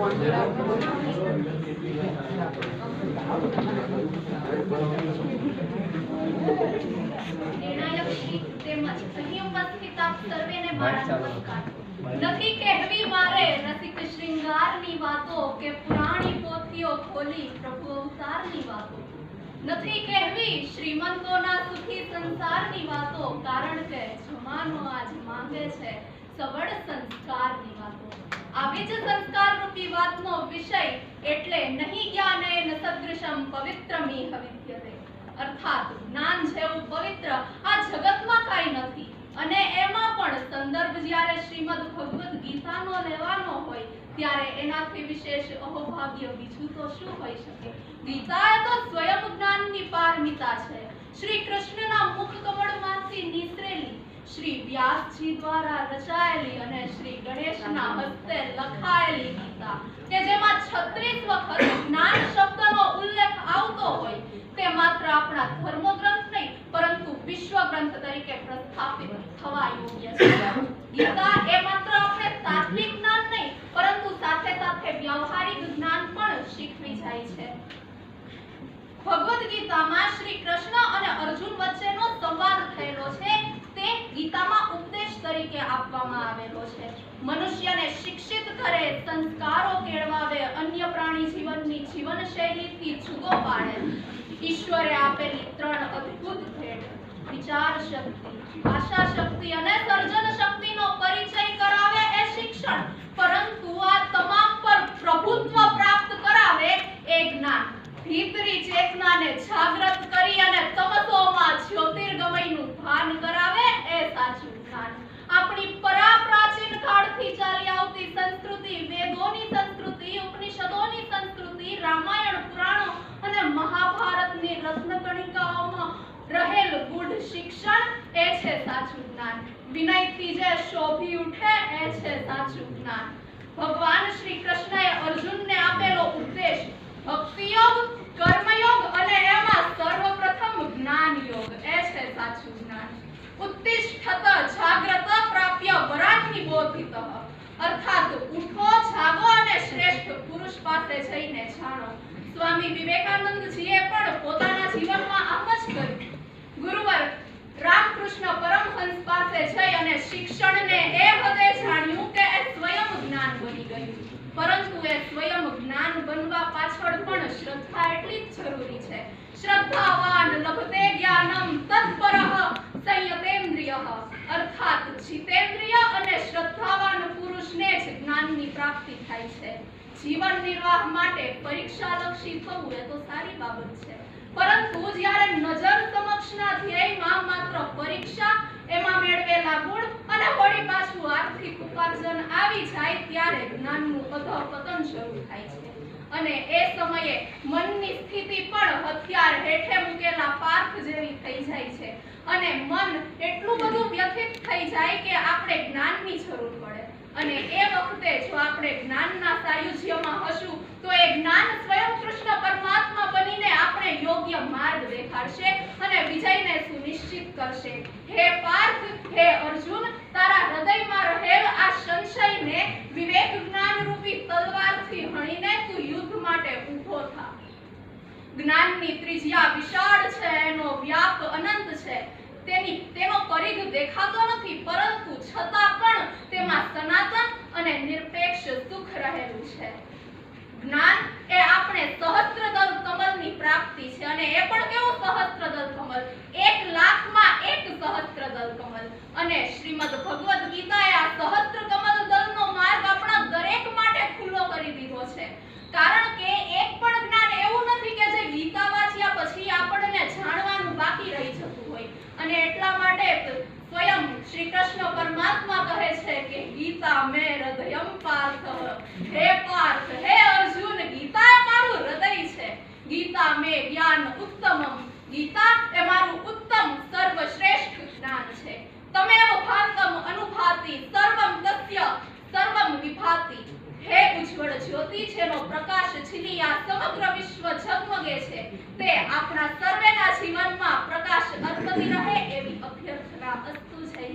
નથી કહેવી મારે રસિક શૃંગારની વાતો કે પુરાણી પોથીઓ ખોલી પ્રભુ અવતારની વાતો. નથી કહેવી શ્રીમંતોના સુખી સંસારની વાતો, કારણ કે જમાનો આજ માંગે છે સબળ સંસ્કારની વાતો. આવી જ સંસ્કાર વિષય એટલે નહીં જ્ઞાનેન સદૃશમ પવિત્રમિહ વિદ્યતે. અર્થાત જ્ઞાન જેવું પવિત્ર આ જગતમાં કાંઈ નથી અને એમાં પણ સંદર્ભ જ્યારે શ્રીમદ ભગવદ્ ગીતાનો લેવાનો હોય ત્યારે એનાથી વિશેષ અહોભાગ્ય બીજું તો શું હોઈ શકે? ગીતા એ તો સ્વયં જ્ઞાનની પારમિતા છે. શ્રી કૃષ્ણના મુખ કમળમાંથી નીસરેલી, શ્રી વ્યાસજી દ્વારા રચાયેલી અને શ્રી ગણેશના હસ્તે લખાયેલી ગીતા, કે જેમાં 36 વખત જ્ઞાન શબ્દનો ઉલ્લેખ આવતો હોય, તે માત્ર આપણા ધર્મગ્રંથ નહીં, પરંતુ વિશ્વ ગ્રંથ તરીકે પ્રસ્થાપિત થવા યોગ્ય છે. ગીતા એ માત્ર આપણે તાત્વિક જ્ઞાન નહીં પરંતુ સાથે સાથે વ્યવહારિક જ્ઞાન પણ શીખવી જાય છે ભગવદ્ ગીતામાં શ્રી કૃષ્ણ અને અર્જુન વચ્ચેનો સંવાદ થયેલો છે. તે ગીતામાં ઉપદેશ તરીકે આપવામાં આવેલો છે. મનુષ્યને શિક્ષિત કરે, સંસ્કારો કેળવાવે, અન્ય પ્રાણી જીવનની જીવનશૈલીથી જુદો પાડે. ઈશ્વરે આપેલી ત્રણ અદ્ભુત ભેટ. વિચાર શક્તિ ભાષા શક્તિ અને સર્જન શક્તિનો પરિચય કરાવે એ શિક્ષણ પરંતુ આ તમામ પર પ્રભુત્વ પ્રાપ્ત કરાવે એ જ્ઞાન ભીતરી ચેતનાને જાગૃત કરી અને તમસોમાં જ્યોતિર્ગમયનું ભાન કરાવે એ સાચું જ્ઞાન આપણી પરાપ્રાચીન કાળથી ચાલી આવતી સંસ્કૃતિ, વેદોની સંસ્કૃતિ, ઉપનિષદોની સંસ્કૃતિ, રામાયણ, પુરાણો અને મહાભારતની રત્નકણિકાઓમાં રહેલ ગુઢ શિક્ષણ એ છે સાચું જ્ઞાન. વિનયથી જે શોભી ઉઠે એ છે સાચું જ્ઞાન. ભગવાન શ્રી કૃષ્ણએ અર્જુનને આપેલો ઉપદેશ, ભક્તિયોગ, કર્મયોગ અને એમાં સર્વપ્રથમ જ્ઞાન યોગ એ છે સાચું જ્ઞાન ઉત્તિષ્ઠત જાગ્રત પ્રાપ્ય વરાગ્નિ બોધિત અર્થાત ઉઠો જાગો અને શ્રેષ્ઠ પુરુષ પાસે જઈને જાણો. સ્વામી વિવેકાનંદજીએ પણ પોતાના જીવનમાં આમ જ કર્યું. ગુરુવર, રામકૃષ્ણ પરમહંસ પાસે જઈ અને શિક્ષણને એ હદે જાણ્યું કે એ સ્વયં જ્ઞાન બની ગયું. પરંતુ એ સ્વયં જ્ઞાન બનવા પાછળ પણ શ્રદ્ધા એટલી જ જરૂરી છે. શ્રદ્ધાવાન લભતે જ્ઞાનમ તત્પરઃ સંયતેન્દ્રિયઃ. અર્થાત જીતેન્દ્રિય અને શ્રદ્ધાવાન પુરુષને જ જ્ઞાનની પ્રાપ્તિ થાય છે. જીવન નિર્વાહ માટે પરીક્ષાલક્ષી થવું એ તો સારી બાબત છે. પરંતુ જ્યારે નજર સમક્ષના ધ્યેયમાં માત્ર પરીક્ષા એમાં મેળવેલા ગુણ અને વળી પાછું આર્થિક ઉપાર્જન આવી જાય ત્યારે જ્ઞાનનું અધપતન શરૂ થાય છે. અને એ સમયે મનની સ્થિતિ પણ હથિયાર હેઠે મૂકેલા પાર્થ જેવી થઈ જાય છે. અને મન એટલું બધું વ્યથિત થઈ જાય કે આપણે જ્ઞાનની જરૂર પડે. અને એ વખતે જો આપણે જ્ઞાનના સાયુજ્યમાં હશું, તો એ જ્ઞાન સ્વયં કૃષ્ણ પરમાત્મા બનીને આપણે યોગ્ય માર્ગ દેખાડશે અને વિજયને સુનિશ્ચિત કરશે. હે પાર્થ, હે અર્જુન, તારા હૃદયમાં રહેલ આ સંશયને વિવેક જ્ઞાન રૂપી તલવારથી હણીને તું યુદ્ધ માટે ઊભો થા. જ્ઞાનની ત્રિજ્યા વિશાળ છે, એનો વ્યાપ અનંત દેખાતો નથી, પરંતુ છતાં પણ તેમાં સનાતન અને નિરપેક્ષ સુખ રહેલું છે. જ્ઞાન એ આપણે સહસ્ત્રદળ કમલની પ્રાપ્તિ છે અને એ પણ કેવું સહસ્ત્રદળ કમલ? એક લાખમાં એક સહસ્ત્રદળ કમલ. અને શ્રીમદ ભગવદ્ કૃષ્ણ પરમાત્મા કહે છે કે ગીતા મે હૃદયમ પાર્થ. હે પાર્થ, હે અર્જુન, ગીતા એ મારું હૃદય છે. ગીતા મે જ્ઞાન ઉત્તમમ. ગીતા એ મારું ઉત્તમ, સર્વશ્રેષ્ઠ જ્ઞાન છે. તમે ભાતમ અનુભાતિ, સર્વમ તસ્ય, સર્વમ વિભાતિ. હે ઉજ્જવળ જ્યોતિ, જેનો પ્રકાશ છીની આ સમગ્ર વિશ્વ ઝગમગે છે, તે આપણા સર્વેના જીવનમાં પ્રકાશ અર્પતી રહે એવી અભ્યર્થના અસ્તુ જય